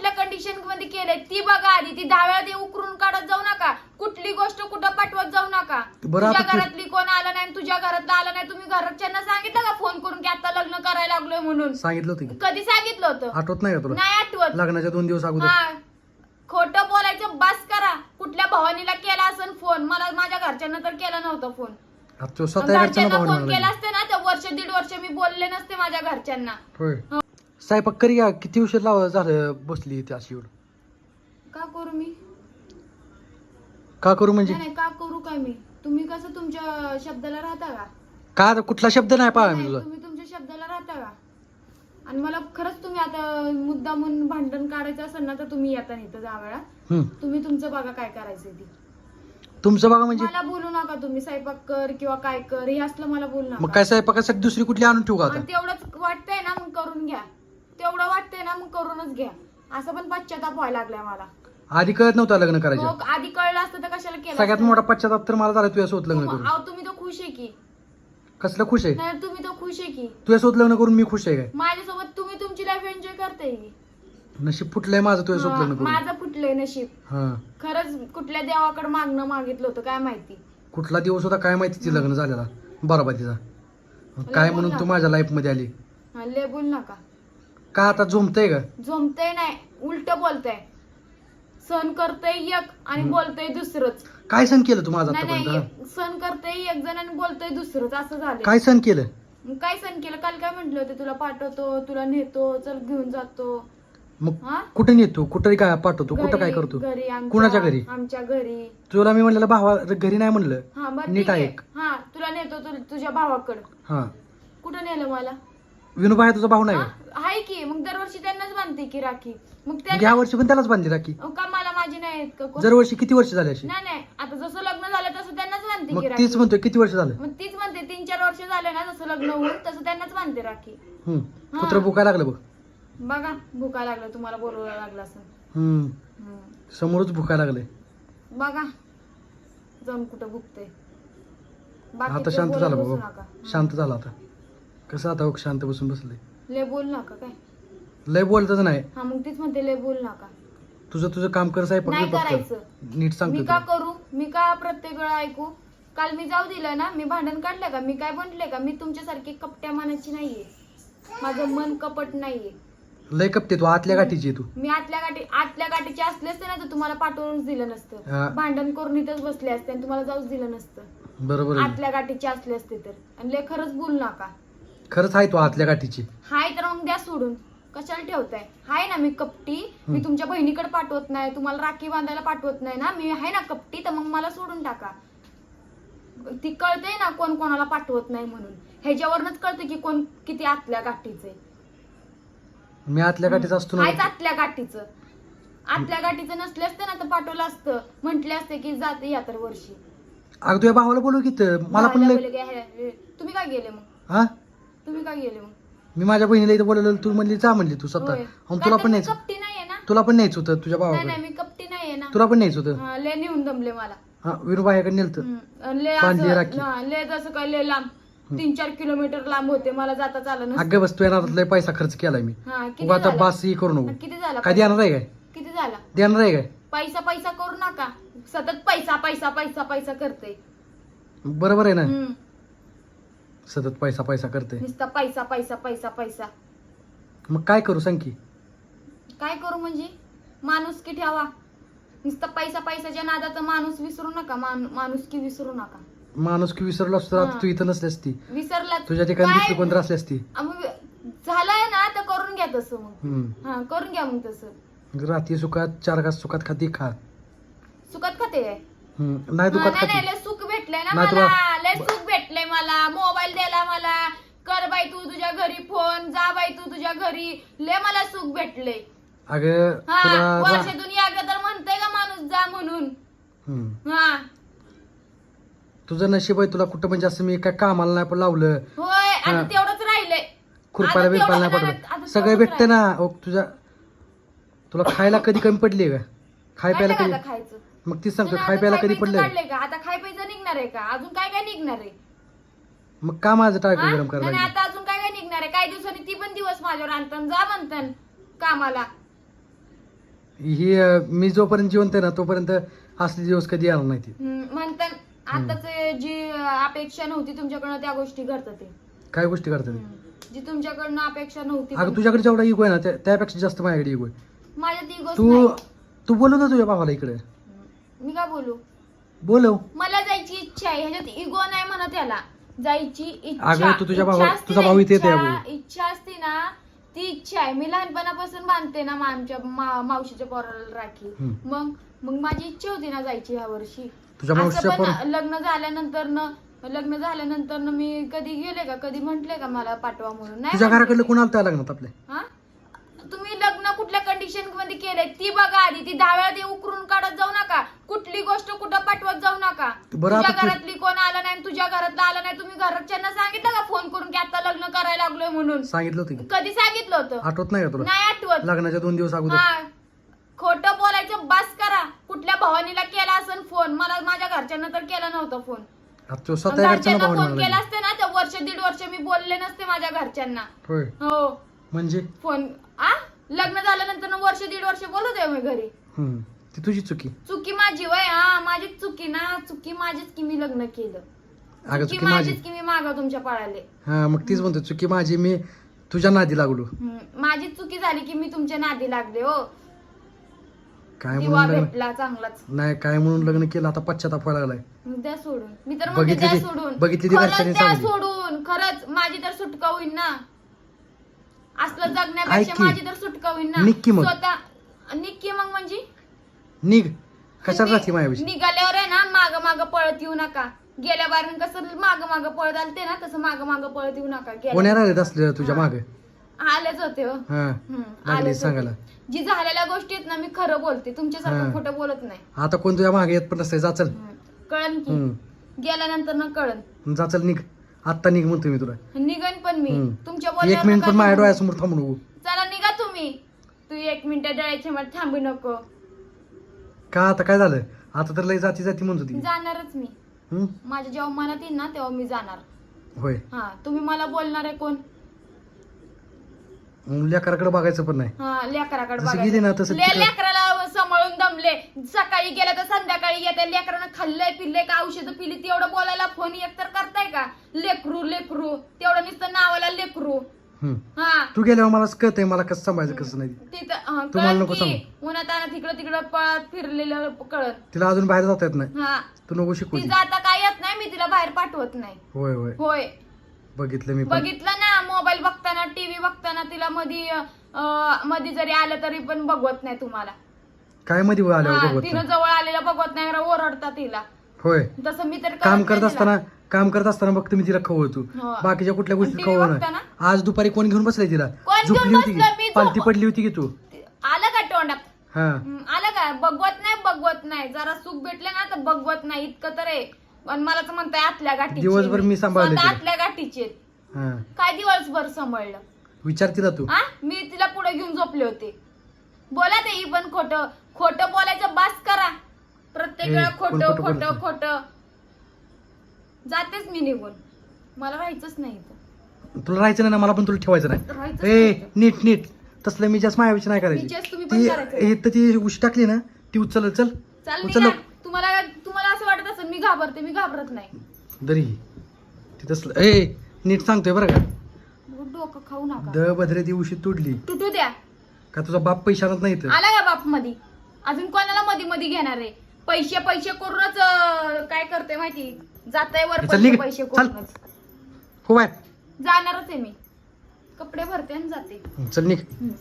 कुठल्या कंडिशनमध्ये केलंय? ती बघा आधी ती दहा वेळा ते उकरून काढत जाऊ नका. कुठली गोष्ट कुठं पाठवत जाऊ नका. बरं, तुझ्या आता तू- घरातली कोण आलं नाही तुझ्या घरातलं आलं नाही तुम्ही घरच्यांना सांगितलं का फोन करून की आता लग्न करायला लागलोय म्हणून? सांगितलं होतं की. कधी सांगितलं होतं? आठवत नाही का तुला? नाही आठवत. लग्नाच्या दोन दिवस अगोदर. हा. खोट बोलायचं बस करा. कुठल्या भावानीला केला असेल फोन? मला माझ्या घरच्यांना तर केला नव्हता फोन. आता तो स्वतः घरच्यांना घरच्यांना भावना फोन केला लागली. असते ना तर वर्ष दीड वर्ष मी बोलले नसते माझ्या घरच्यांना. होय. स्वयंपाक करी का किती उशीर लाव झालं बसली इथे अशी एवढं? का करू मी? का करू म्हणजे? नाही नाही, का करू काय मी? तुम्ही कसं तुमच्या शब्दाला राहता का? का आता कुठला शब्द नाही पाहा मी नाही, तुझा तुम्ही तुमच्या शब्दाला राहता का? आणि मला खरंच तुम्ही आता मुद्दा म्हणून भांडण काढायचं असेल ना तर तुम्ही येता इथं जावेळा हम्म. तुम्ही तुमचं बघा काय करायचं ती. तुमचं बघा म्हणजे? मला बोलू नका तुम्ही स्वयंपाक कर किंवा काय कर हे असलं मला बोलू मग नका. काय स्वयंपाकासाठी दुसरी कुठली आणून ठेवू का आणि तेवढंच वाटतंय ना मग करून घ्या. तेवढं वाटतंय ना मग करूनच घ्या. असं पण पश्चाताप व्हायला लागलाय मला. आधी कळत नव्हतं लग्न करायचं. हो, आधी कळलं असतं तर कशाला केलं सगळ्यात असतं? मोठा पश्चाताप तर मला झाला तुझ्यासोबत लग्न तुम- करून. अहो, तुम्ही तर खुश आहे की. कसलं खुश आहे? नाही तुम्ही तर खुश आहे की. तुझ्यासोबत लग्न करून मी खुश आहे काय? माझ्यासोबत तुम्ही तुमची लाईफ एन्जॉय करताय की. नशीब फुटलंय माझं तुझ्यासोबत हा, लग्न करून. माझं फुटलंय नशीब. हा. खरंच कुठल्या देवाकडे मागणं मागितलं होतं काय माहिती? कुठला दिवस होता काय माहिती ती लग्न झालेला? बरोबरतीचा काय म्हणून तू माझ्या लाईफमध्ये आली? हा, लय बोल नका का आता झोमतय का जमतय नाही उलट बोलतय. सण करतय एक आणि. बोलतय दुसरंच. काय सण केलं तू माझं नाही आतापर्यंत? नाही? सण करतय एक जण आणि बोलतय दुसरंच असं झालं काय सण केलं? मग काय सण केलं? काल काय म्हंटल होते? तुला पाठवतो तुला नेतो चल घेऊन जातो. मग हा? कुठे नेतो? कुठे काय पाठवतो? कुठं काय घरी- करतो? घरी आमच्या- कुणाच्या घरी? आमच्या घरी. तुला मी म्हणलेलं भावा घरी नाही म्हणलं. हा बरं नीट ठीक आहे. हा तुला नेतो तु- तुझ्या भावाकडं. हा. कुठं नेलं मला? विनोबा आहे तुझा भाऊ नाही हा? का? आहे की. मग दरवर्षी त्यांनाच बांधते की राखी. मग मग त्या ह्या वर्षी पण त्यालाच बांधली राखी? का? मला माझी नाही आहेत का कोण? दरवर्षी किती वर्ष झाली अशी? नाही नाही. आता जसं लग्न झालं तसं त्यांनाच बांधते मग की राखी. तीच म्हणतोय किती वर्ष झालं? मग तीच म्हणते तीन चार वर्ष झाले ना जसं लग्न होऊन तसं त्यांनाच बांधते राखी. हम्म. हा. कुत्र भुकायला लागलं बघ. बघा भुका लागलं तुम्हाला बोलवायला लागलं असं. हम्म. हम्म. समोरच भुकायला लागले बघा. जाऊन कुठं भुकते आता शांत झाला बाबा शांत झाला आता. कसं आता बघ शांत बसून बसले? लय बोल नका काय. लय बोलतच नाही. हा मग तीच म्हणते लय बोल नका. तुझं तुझं काम कर साहेब नाही फक्त करायचं. नीट मी सांगतो का तुला. करू? मी का प्रत्येक वेळा ऐकू? काल मी जाऊ दिलं ना मी भांडण काढलं का? मी काय म्हटले का? मी तुमच्यासारखी कपट्या मानाची नाहीये. माझं मन कपट नाहीये. लय कपते तू आतल्या गाठीची आहे तू. मी आतल्या गाठी आतल्या गाठीचे असले असते ना तर तुम्हाला पाठवूनच दिलं हा. नसतं भांडण करून इथंच बसले असते आणि तुम्हाला जाऊच दिलं नसतं. बरोबर आहे. आतल्या गाठीचे असले असते तर. आणि लय खरंच बोल नका. खरंच आहे तू आतल्या गाठीची. हाय तर मग द्या सोडून. कशाला ठेवताय? हाय ना मी कपटी. मी. तुमच्या बहिणीकडे पाठवत नाही. तुम्हाला राखी बांधायला पाठवत नाही ना. मी आहे ना कपटी तर मग मला सोडून टाका. ती कळते ना कोण कोणाला पाठवत नाही म्हणून. ह्याच्यावरनच कळते की कोण किती आतल्या गाठीचे मी आतल्या गाठीचा असतो ना. हायच आतल्या गाठीचं. आतल्या गाठीचं नसले असते ना तर पाठवलं असतं. म्हंटले असते की जाते या तर वर्षी. अगं तुझ्या भावाला बोलू की तर मला पण भावाला लय बोलले की, "हे, हे, तुम्ही काय गेले मग? हा? तुम्ही काय गेले मग? मी माझ्या बहिणीला इथं बोलवलं तू म्हणली जा म्हणली तू स्वतः होय. आणि तुला पण मी न्यायचं कपटी नाहीये ना. तुला पण न्यायचं होतं तुझ्या नाही भावाकडे. नाही मी कपटी नाहीये ना. तुला पण न्यायचं होतं? हा, लय नेऊन दमले मला. हा विनोबायाकडे नेलतं. हम्म. आणि लय बांधली असं- राखी. हा, लय जसं काय लय लांब तीन चार किलोमीटर लांब होते मला जाता चालत नसतं. अगं बस तू येणार लय पैसा खर्च केलाय मी. हा किती उगा आता झाला? बास ही करू नको. किती झाला काय देणार आहे काय? किती झाला? देणार आहे काय? पैसा पैसा करू नका. सतत पैसा पैसा पैसा पैसा करते बरोबर आहे ना? हम्म. सतत पैसा पैसा करते. नुसता पैसा पैसा पैसा पैसा. मग काय करू सांग की? काय करू म्हणजे? माणूस की ठेवा. नुसता पैसा पैसाच्या नादात माणूस विसरू नका माणूस की विसरू नका. माणूस की विसरलो असतो तर आता हा. तू इथं नसली असती. विसरला तुझ्या ठिकाणी? दुसरी कोणतरी असली असती. मग झालंय ना तर करून घ्या तसं मग. हम्म. हा करून घ्या मग तसं. रात्री सुखात चार घास सुखात खाती खा. सुखात खाते हम्म. नाही हा, दुखात नाही नाही खाती. लय सुख भेटलंय ना मला. लय सुख भेटलंय मला. मोबाईल द्यायला मला. कर बाई तू तुझ्या घरी फोन. जा बाई तू तुझ्या घरी. लय मला सुख भेटले अगं हा तुला रा- वर्षातून तर म्हणतंय का माणूस जा म्हणून. हम्म. हा. तुझं नशीब आहे तुला कुठं म्हणजे असं मी काय कामाला नाही पण लावलं. होय आता हा. तेवढंच राहिलंय. खुरपायला आता बिरपायला नाही तेवढं पडलं आता सगळं भेटतं ना. ओ तुझ्या तुला खायला कधी कमी पडली का खाय प्यायला कधी? खायचं? मग तीच सांगतो खाय प्यायला कधी पडलं का? आता खाय प्यायचं निघणार आहे का? अजून काय काय निघणार आहे? मग का माझं टाळकं हा? गरम नाही, करायला नाही, लागली? आता अजून काय काय निघणार आहे? काही दिवसांनी ती पण दिवस माझ्यावर आणतात. जा म्हणतात कामाला. ही अं, मी जोपर्यंत जिवंत आहे ना तोपर्यंत असले दिवस कधी येणार नाही ती. हम्म, म्हणतात आताच जी अपेक्षा नव्हती तुमच्याकडनं त्या गोष्टी घडतात ते. काय गोष्टी करतात हम्म. जी तुमच्याकडनं अपेक्षा नव्हती अगं तुझ्याकडे जेवढा इगो आहे ना त्या- त्यापेक्षा जास्त माझ्याकडे इगो आहे. माझ्यात ती तू गोष्ट तू बोलव ना तुझ्या भावाला इकडे. मी काय बोलू? बोलव. मला जायची इच्छा आहे. ह्याच्यात इगो नाही म्हणत याला. जायची इच्छा. अगं, तू तुझ्या भावा- इच्छा असते तुझा ना, भाऊ इथे इच्छा- अगं. इच्छा असते ना ती इच्छा आहे. मी लहानपणापासून बांधते ना मा- आमच्या मा- मावशीच्या पोराला राखी. हम्म. मग मग माझी इच्छा होती ना जायची ह्या वर्षी. तुझ्या असं मावशीच्या पण पोर लग्न झाल्यानंतर न लग्न झाल्यानंतर न मी कधी गेले का? कधी म्हंटले का मला पाठवा म्हणून? नाही तुझ्या म्हंटले. घराकडलं कोण आलं त्या लग्नात आपल्या? हा? तुम्ही लग्न कुठल्या कंडिशनमध्ये केलंय? ती बघा आधी. ती दहा वेळा ती उकरून काढत जाऊ नका. कुठली गोष्ट कुठं पाठवत जाऊ नका. बरं, तुझ्या आता तू- घरातली कोण आलं नाही तुझ्या घरातलं आलं नाही तुम्ही घरच्यांना सांगितलं का फोन करून की आता लग्न करायला लागलोय म्हणून? सांगितलं होतं की. कधी सांगितलं होतं? आठवत नाही का तुला? नाही आठवत. लग्नाच्या दोन दिवस अगोदर. हा. खोट बोलायचं बस करा. कुठल्या भवानीला केला असेल फोन मला माझ्या घरच्यांना तर केला नव्हता फोन आता तो स्वतः घरच्यांना फोन केला. असते ना तर वर्ष दीड वर्ष मी बोलले नसते माझ्या घरच्यांना. होय. हो. म्हणजे? फोन आ? लग्न झाल्यानंतर वर्ष दीड वर्ष बोलत आहे मी घरी. हम्म. ती तुझी चुकी. चुकी माझी वय हा माझीच चुकी ना चुकी माझीच की मी लग्न केलं. अगं चुकी चुकी माझी. माझीच की मी मागा तुमच्या पाळाले. हा मग तीच म्हणतो चुकी माझी मी तुझ्या नादी लागलो. हम्म, माझीच चुकी झाली की मी तुमच्या नादी लागले हो. काय दिवा म्हणून लग्न भेटला चांगलाच. नाही काय म्हणून लग्न केलं? आता पश्चाताप व्हायला लागलाय. द्या सोडून. मी तर म्हणते बघितली द्या ती- सोडून. बघितली ती खरंच घरच्यांनी द्या चांगली. सोडून. खरंच माझी तर सुटका होईल ना. असलं जगण्यापेक्षा. माझी तर सुटका होईल ना. निक्की मग. स्वतः मग म्हणजे? निघ. कशाला राहते माझ्याविषयी निघाल्यावर आहे ना माग माग पळत येऊ नका. गेल्या बारीन कसं माग माग पळत आलते ना तसं माग माग पळत येऊ नका. गेल्या- कोण्या राहिलेत असले तुझ्या. माग? आलेच होते हो. हा. हम्म, लागली आलेच होते. सांगायला. जी झालेल्या गोष्टी आहेत ना मी खरं बोलते. हा. तुमच्यासारखं खोटं बोलत नाही. आता कोण तुझ्या मागे येत पण नसते जा चल. हम्म. कळन की. हम्म. गेल्यानंतर ना कळन. जा चल निघ. आत्ता निघ म्हणतो मी तुला. निघन पण मी. हम्म. तुमच्या एक मिनिट पण माझ्या. डोळ्यासमोर थांबू नको. चला निघा तुम्ही. तू एक मिनिट डळ्याच्या मध्ये थांबू नको. का आता काय झालं? आता तर लय जाती जाती म्हणत होती. जाणारच मी. हम्म? माझ्या जेव्हा मनात येईल ना तेव्हा मी जाणार. होय. हा तुम्ही मला बोलणार आहे कोण? लेकराकडे बघायचं पण नाही. हा लेकराकडे जसं गेली ना तसं ले- तिकडं- लेकराला सांभाळून दमले. सकाळी गेलं तर संध्याकाळी येते. लेकरानं खाल्लंय पिल्लंय का औषधं पिली तेवढं बोलायला फोन एकतर करताय का? लेकरू लेकरू. तेवढं नुसतं नावाला लेकरू. हम्म. हा. तू गेल्यावर मला कळतंय मला कसं सांभाळायचं कसं नाही तिथं हा, तुम्हाला कळत नको की सांगू. उन्हात आणत तिकडं तिकडं पळत फिरलेलं कळत. तिला अजून बाहेर जाता येत नाही. हा. तू नको शिकू आता काय येत नाही मी तिला बाहेर पाठवत नाही. होय होय. होय. बघितलं मी पण. बघितलं ना मोबाईल बघताना टीव्ही बघताना तिला मधी अं, मधी जरी आलं तरी पण बघवत नाही तुम्हाला. काय मध्ये आल्यावर हा, तिनं नाही. जवळ आलेलं बघवत नाही ओरडता तिला. होय. तसं मी तर काम करत असताना काम करत असताना बघतो मी तिला खवळतो. हो. बाकीच्या कुठल्या गोष्टी आणि TV खवळ बघताना? आज दुपारी कोण घेऊन बसलाय तिला? कोण झोपली होती बसलं? मी की पालती पडली होती की तू. आलं का तोंडात? हा. आलं का? बघवत नाही बघवत नाही. जरा सुख भेटले ना तर बघवत नाही. इतकं तर आहे. पण मला तर म्हणताय आतल्या गाठीचे. दिवसभर मी सांभाळले तिला. आतल्या गाठीचे. आहेत. हा. काय दिवसभर सांभाळलं? विचार तिला तू. हा मी तिला पुढे घेऊन झोपले होते. बोला ते ही पण खोट. खोट बोलायचं बास करा. प्रत्येक वेळा खोट खोटं खोट जातेच मी निघून. मला राहायचंच नाही इथं. तुला राहायचं नाही ना मला पण तुला ठेवायचं नाही. ए नाही. नीट नीट. तसलं मी जास्त मायाविषयी नाही करायची. विचार तुम्ही पण ती करायचं. हे तर ती उशी टाकली ना ती उचल चल. चाल उचल. तुम्हाला तुम्हाला मी घाबरते मी घाबरत नाही. दरी ती तसलं ए नीट सांगतोय बरं का. डोकं खाऊ नका. द भद्रे ती उशी तुडली तुटू द्या. का तुझा बाप आणत नाही आला का बाप मधी अजून कोणाला मधी मधी घेणार आहे? पैसे पैसे करूनच अं, काय करते माहिती? जाताय वर चल पैसे निघ. पैसे चल. करूनच. हो जाणारच आहे मी. कपडे भरते आणि जाते. चल निघ. हम्म.